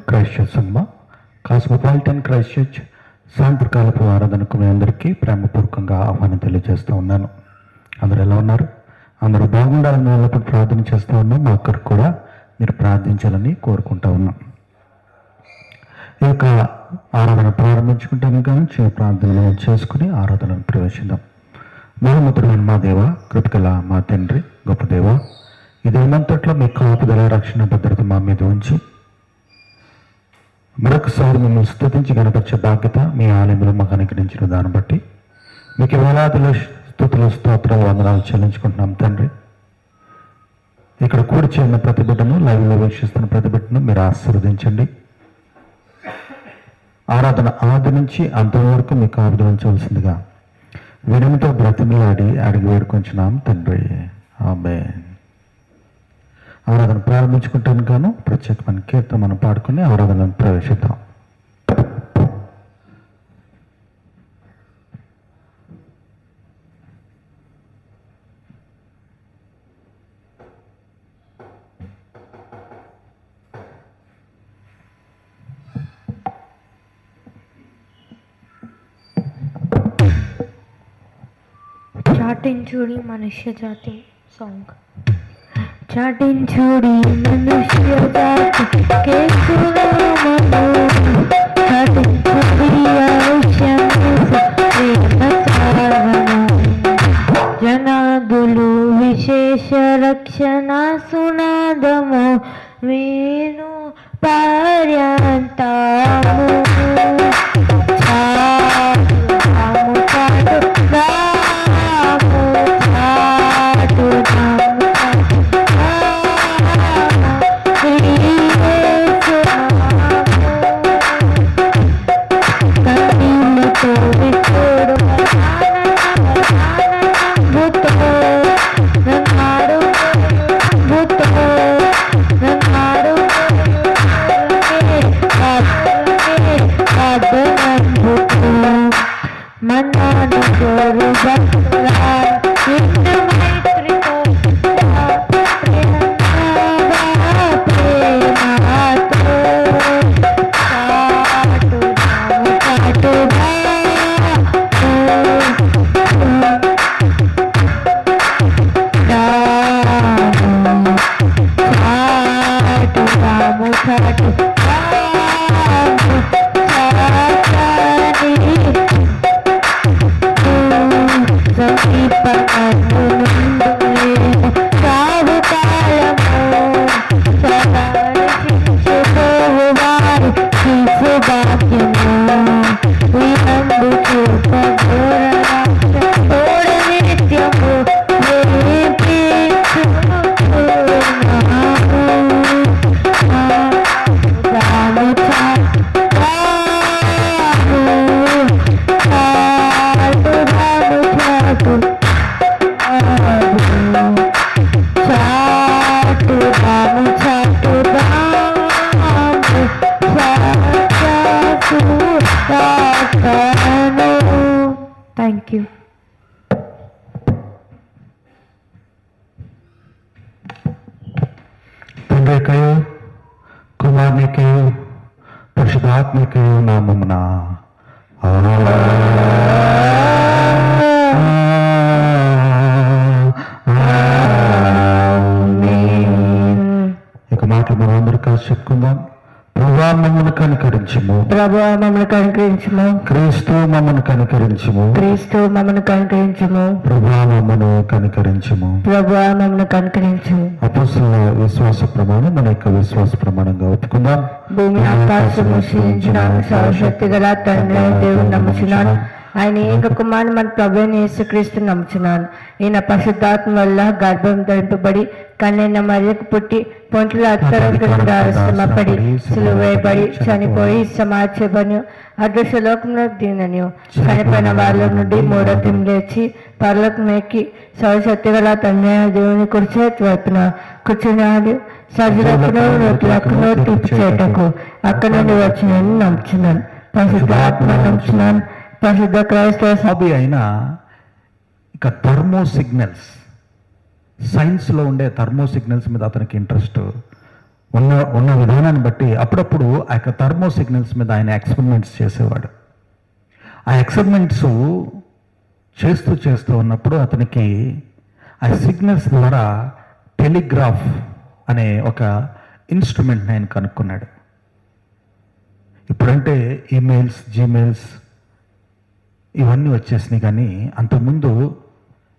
Christ church అమ్మ cosmopolitan Christ church సాయంత్రకాలపు ఆరాధనకు మీ అందరికీ ప్రేమపూర్వకంగా ఆహ్వానం తెలియజేస్తూ ఉన్నాను. అందరు ఎలా ఉన్నారు? అందరూ బాగుండాలని ఎల్లప్పుడు ప్రార్థన చేస్తూ ఉన్నాం. మా ఒక్కరికి కూడా మీరు ప్రార్థించాలని కోరుకుంటా ఉన్నాం. ఈ యొక్క ఆరాధన ప్రారంభించుకుంటాను కానీ చిన్న ప్రార్థనలు చేసుకుని ఆరాధనను ప్రవేశిద్దాం. మహోన్నతుడైన మా దేవ కృపగల మా తండ్రి గొప్ప దేవ ఇదేమంతట్లో మీ కాపుదల రక్షణ భద్రత మా మీద ఉంచి మరొకసారి మిమ్మల్ని స్థుతించి కనపరిచే బాధ్యత మీ ఆలయంలో మాకు అనుగ్రహించిన దాన్ని బట్టి. మీకు వేలాదిలో స్థుతులు స్తోత్రాలు వందనాలు చెల్లించుకుంటున్నాం తండ్రి. ఇక్కడ కూడి చేరిన ప్రతి బిడ్డను లైవ్లో వీక్షిస్తున్న ప్రతి బిడ్డను మీరు ఆశీర్వదించండి. ఆరాధన ఆది నుంచి అంతవరకు మీకు ఆవిధించవలసిందిగా వినమితో బ్రతిమలాడి అడిగి వేడుకొంచున్నాం తండ్రి. ఆమె ఆరాధన ప్రారంభించుకుంటాను గాను. ప్రత్యేకమైన కీర్తన మనం పాడుకుని ఆరాధనను ప్రవేశిద్దాం. చాటించుడి మనుష్య జాతి సాంగ్. చాటించుడి మనుష్య జాతి జనాదులు విశేష రక్షణ సునాదము మీ I'm gonna go back to the high. ప్రభు మమ్మల్ని కనుకరించము. క్రీస్తు మమ్మల్ని కనికరించము. క్రీస్తు మమ్మల్ని కనుకరించము. ప్రభా మమ్మను కనికరించము. ప్రభు మమ్మల్ని కనుకరించము. అపోస్తుల విశ్వాస ప్రమాణం మన యొక్క విశ్వాస ప్రమాణంగా ఒప్పుకుందాం. భూమి ఆకాశము సర్వశక్తి గల తండ్రి దేవుని నమ్ముచున్నాను ఆయన ఏక కుమారుని మన ప్రభు అయిన యేసుక్రీస్తు నమ్ముచున్నాను ఈయన పరిశుద్ధాత్మ వల్ల గర్భం ధరింపబడి కన్నైన మరియకు పుట్టి పొంటుల అత్తరపడి సిలువేయబడి చనిపోయి సమాచబడి అదృశ్యలోకంలో దినను చనిపోయిన వాళ్ళ నుండి మూడో లేచి పర్లకు ఎక్కి సర్వశక్తి గల తండ్రి దేవుని కుర్చే వైపున కూర్చున్నాడు సజలకును నోట్లకును తీపి చేయటకు అక్కడ నుండి వచ్చిన నమ్ముచున్నాను పరిశుద్ధాత్మ నమ్ముచున్నాను పరిశుద్ధ క్రైస్తవ సభ హాబీ అయిన ఇక థర్మో సిగ్నల్స్ సైన్స్లో ఉండే థర్మో సిగ్నల్స్ మీద అతనికి ఇంట్రెస్ట్. ఉన్న ఉన్న విధానాన్ని బట్టి అప్పుడప్పుడు ఆ యొక్క థర్మో సిగ్నల్స్ మీద ఆయన ఎక్స్పెరిమెంట్స్ చేసేవాడు. ఆ ఎక్స్పెరిమెంట్స్ చేస్తూ చేస్తూ ఉన్నప్పుడు అతనికి ఆ సిగ్నల్స్ ద్వారా టెలిగ్రాఫ్ అనే ఒక ఇన్స్ట్రుమెంట్ని ఆయన కనుక్కున్నాడు. ఇప్పుడంటే ఈమెయిల్స్ జీమెయిల్స్ ఇవన్నీ వచ్చేసినాయి కానీ అంతకుముందు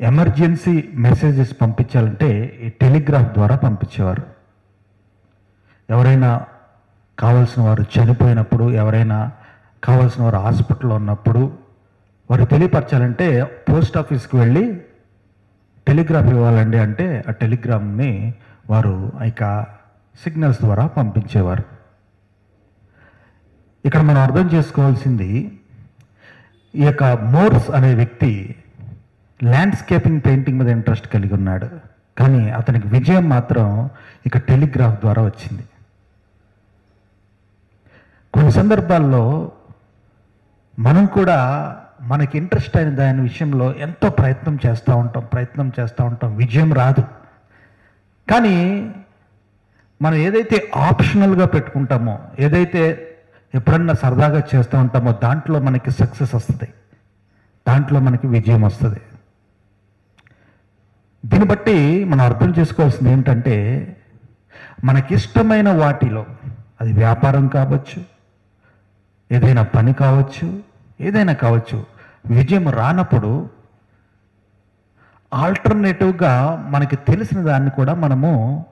ఎమర్జెన్సీ మెసేజెస్ పంపించాలంటే ఈ టెలిగ్రాఫ్ ద్వారా పంపించేవారు. ఎవరైనా కావాల్సిన వారు చనిపోయినప్పుడు ఎవరైనా కావాల్సిన వారు హాస్పిటల్లో ఉన్నప్పుడు వారు తెలియపరచాలంటే పోస్ట్ ఆఫీస్కి వెళ్ళి టెలిగ్రాఫ్ ఇవ్వాలండి అంటే ఆ టెలిగ్రామ్ని వారు ఇక సిగ్నల్స్ ద్వారా పంపించేవారు. ఇక్కడ మనం అర్థం చేసుకోవాల్సింది ఈ యొక్క మోర్స్ అనే వ్యక్తి ల్యాండ్స్కేపింగ్ పెయింటింగ్ మీద ఇంట్రెస్ట్ కలిగి ఉన్నాడు. కానీ అతనికి విజయం మాత్రం ఇక టెలిగ్రాఫ్ ద్వారా వచ్చింది. కొన్ని సందర్భాల్లో మనం కూడా మనకి ఇంట్రెస్ట్ అయిన దాని విషయంలో ఎంతో ప్రయత్నం చేస్తూ ఉంటాం ప్రయత్నం చేస్తూ ఉంటాం. విజయం రాదు. కానీ మనం ఏదైతే ఆప్షనల్గా పెట్టుకుంటామో ఏదైతే ఎప్పుడన్నా సరదాగా చేస్తూ ఉంటామో దాంట్లో మనకి సక్సెస్ వస్తుంది. దాంట్లో మనకి విజయం వస్తుంది. దీన్ని బట్టి మనం అర్థం చేసుకోవాల్సింది ఏంటంటే మనకిష్టమైన వాటిలో అది వ్యాపారం కావచ్చు ఏదైనా పని కావచ్చు ఏదైనా కావచ్చు విజయం రానప్పుడు ఆల్టర్నేటివ్గా మనకి తెలిసిన దాన్ని కూడా మనము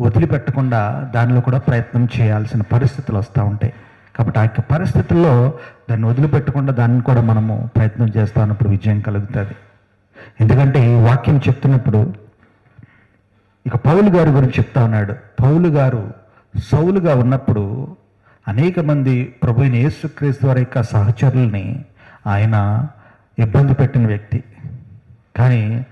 వదిలిపెట్టకుండా దానిలో కూడా ప్రయత్నం చేయాల్సిన పరిస్థితులు వస్తూ ఉంటాయి. కాబట్టి ఆ యొక్క పరిస్థితుల్లో దాన్ని వదిలిపెట్టకుండా దాన్ని కూడా మనము ప్రయత్నం చేస్తా ఉన్నప్పుడు విజయం కలుగుతుంది. ఎందుకంటే ఈ వాక్యం చెప్తున్నప్పుడు ఇక పౌలు గారి గురించి చెప్తా ఉన్నాడు. పౌలు గారు సౌలుగా ఉన్నప్పుడు అనేక మంది ప్రభు యేసుక్రీస్తు వారి యొక్క సహచరుల్ని ఆయన ఇబ్బంది పెట్టిన వ్యక్తి. కానీ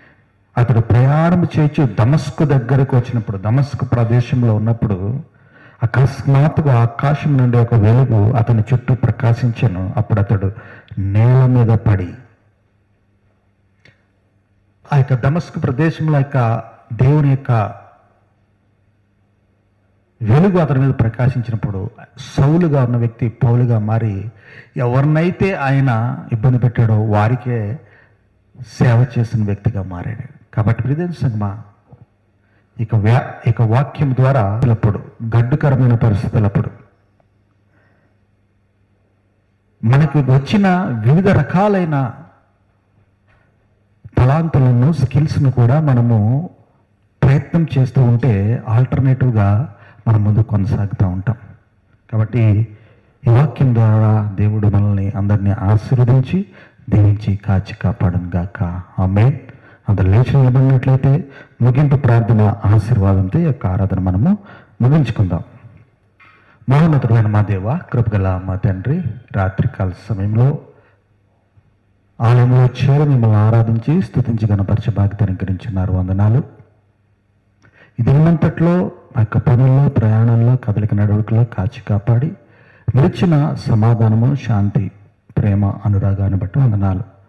అతడు ప్రయాణం చేయొచ్చు దమస్కు దగ్గరకు వచ్చినప్పుడు దమస్కు ప్రదేశంలో ఉన్నప్పుడు అకస్మాత్తుగా ఆకాశం నుండి ఒక వెలుగు అతని చుట్టూ ప్రకాశించను. అప్పుడు అతడు నేల మీద పడి ఆ యొక్క దమస్కు ప్రదేశంలో యొక్క దేవుని యొక్క వెలుగు అతని మీద ప్రకాశించినప్పుడు సౌలుగా ఉన్న వ్యక్తి పౌలుగా మారి ఎవరినైతే ఆయన ఇబ్బంది పెట్టాడో వారికే సేవ చేసిన వ్యక్తిగా మారాడు. కాబట్టి ప్రదేశ్ సంగమా ఇక వ్యా ఇక వాక్యం ద్వారా అప్పుడు గడ్డుకరమైన పరిస్థితులప్పుడు మనకి వచ్చిన వివిధ రకాలైన తలాంతులను స్కిల్స్ను కూడా మనము ప్రయత్నం చేస్తూ ఉంటే ఆల్టర్నేటివ్గా మనం ముందు కొనసాగుతూ ఉంటాం. కాబట్టి ఈ వాక్యం ద్వారా దేవుడు మనల్ని అందరినీ ఆశీర్వదించి దీవించి కాచి కాపాడను గాక ఆమె అందరు లేచి నిలబడినట్లయితే ముగింపు ప్రార్థన ఆశీర్వాదంతో యొక్క ఆరాధన మనము ముగించుకుందాం. మహోన్నతుడైన మా దేవ కృపగల మా తండ్రి రాత్రికాల సమయంలో ఆలయంలో చేరి మిమ్మల్ని ఆరాధించి స్థుతించి గణపరిచే బాధ్యత అనుకరించున్నారు వందనాలు. ఇది ఉన్నంతట్లో మా యొక్క పనుల్లో ప్రయాణంలో కదలిక నడవడికలో కాచి కాపాడి నిలిచిన సమాధానము శాంతి ప్రేమ అనురాగాన్ని బట్టి వందనాలు.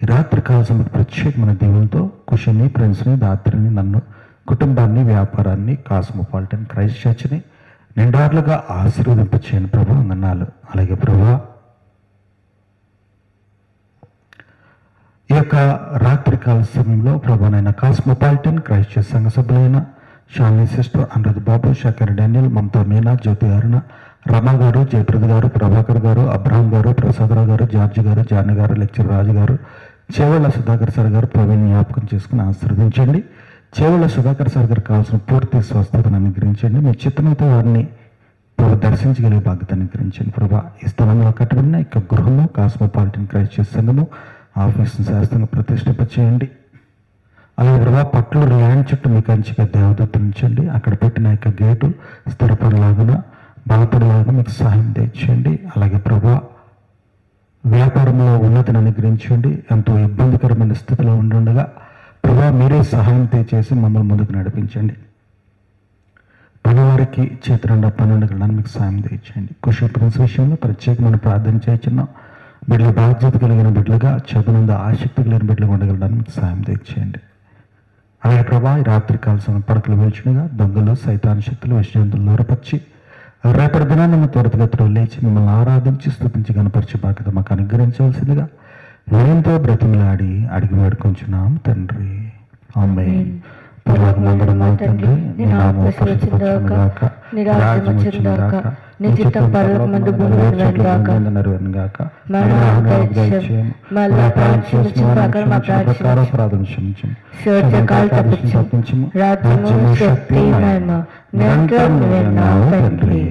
ఈ రాత్రి కాల్సిన ప్రత్యేకమైన దేవునితో కుషిని ఫ్రెండ్స్ని దాత్రిని నన్ను కుటుంబాన్ని వ్యాపారాన్ని కాస్మోపాలిటన్ క్రైస్ట్ చర్చ్ని నిండార్లుగా ఆశీర్వదింపచేయను ప్రభు వందనాలు అలాగే ప్రభు ఈ యొక్క రాత్రికాల సమయంలో ప్రభునైన కాస్మోపాలిటన్ క్రైస్ట్ చర్చ్ సంఘ సభ్యులైన షాలిని సిస్టర్ అనురాధ్ బాబు శేఖర్ డానియల్ మమతా మీనా జ్యోతి అరుణ రమ గారు జయప్రద గారు ప్రభాకర్ గారు అబ్రహం గారు ప్రసాదరావు గారు జార్జి గారు జాన్ గారు లెక్చర్ రాజు గారు చేవళ్ళ సుధాకర్ సార్ గారు ప్రవీణ్ జ్ఞాపకం చేసుకుని ఆశీర్వదించండి. చేవళ్ళ సుధాకర్ సార్ గారు కావాల్సిన పూర్తి స్వస్థతను అనుగ్రహించండి. మీ చిత్తమైతే వారిని ప్రభు దర్శించగలిగే బాధ్యత అనుగ్రహించండి. ప్రభా ఈ స్థలంలో కట్టబడిన ఇక గృహము కాస్మోపాలిటన్ క్రైస్ట్ చర్చ్ సంఘము ఆఫీస్ను శాస్త్రంగా ప్రతిష్ఠింపచేయండి. అలాగే ప్రభా పట్లు ల్యాండ్ చుట్టూ మీకు అంచిగా దేవదత్త ఉంచండి. అక్కడ పెట్టిన యొక్క గేటు స్థిరపడలాగున బలపడలాగా మీకు సహాయం తెచ్చండి అలాగే ప్రభా వ్యాపారంలో ఉన్నతిని అనుగ్రహించండి ఎంతో ఇబ్బందికరమైన స్థితిలో ఉండుండగా ప్రభా మీరే సహాయం తెచ్చేసి మమ్మల్ని ముందుకు నడిపించండి. పనివారికి చేతులండ పనుండగలను మీకు సాయం తెచ్చండి కృషి ప్రిన్స్ విషయంలో ప్రత్యేకమైన ప్రార్థన చేస్తున్నాం బిడ్డలు బాధ్యత కలిగిన బిడ్డలుగా చదువునందు ఆసక్తి కలిగిన బిడ్డలుగా ఉండగలడానికి మీకు సాయం తెచ్చేయండి అలాగే ప్రభా ఈ రాత్రి కాల్సిన పడకలు వేల్చునుగా దొంగలు సైతాన్ శక్తులు విషయంతులు దూరపరిచి రేపటి దినాన్ని మీ త్వరితగతిలో లేచి మిమ్మల్ని ఆరాధించి స్థుతించి కనపరిచే బాధ్యత మాకు అనుగ్రహించవలసిందిగా ఏంతో బ్రతిమలాడి అడిగి వేడుకొంచున్నాం తండ్రి. అమ్మాయి పరలోకమందున్న మా తండ్రి, నీ నామం పరిశుద్ధపరచుగాక, నీ రాజ్యం వచ్చుగాక, నీ చిత్తం పరలోకమందు భూమిలో నెరవేరుగాక. మా దయచేయం, మా లోపాలను క్షమించు, మా అపరాధాలను అపరాధం క్షమించు శోచకాలు తప్పించు రాజ్యము శక్తి మహిమ నిరంతరం నిన్నావు తండ్రి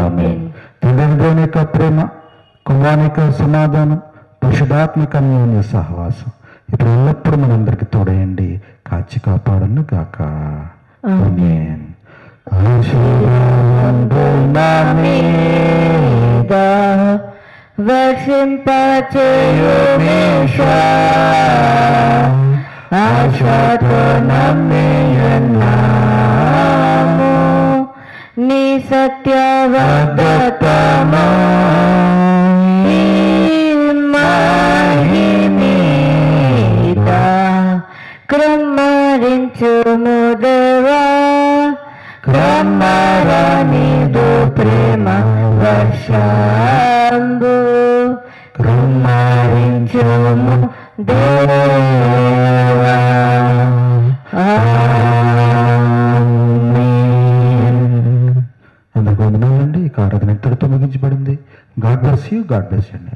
ఆమేన్ తండ్రి యొక్క ప్రేమ కుమారుని యొక్క సమాధానం పరిశుధాత్మక అన్యోన్య సహవాసం ఇప్పుడు ఎల్లప్పుడూ మనందరికి తోడయండి కాచి కాపాడను గాక ఆమేన్. వర్షింపచేయుమేషా ఆశతో నమ్మియున్నాము నీ సత్యవద్దతమా ప్రేమ వర్షంబు క్రమరించుము దేవా. అందరికీ వందనాలండి? ఈ ఆరాధన ఇంతటితో ముగించబడింది God bless you God bless అండి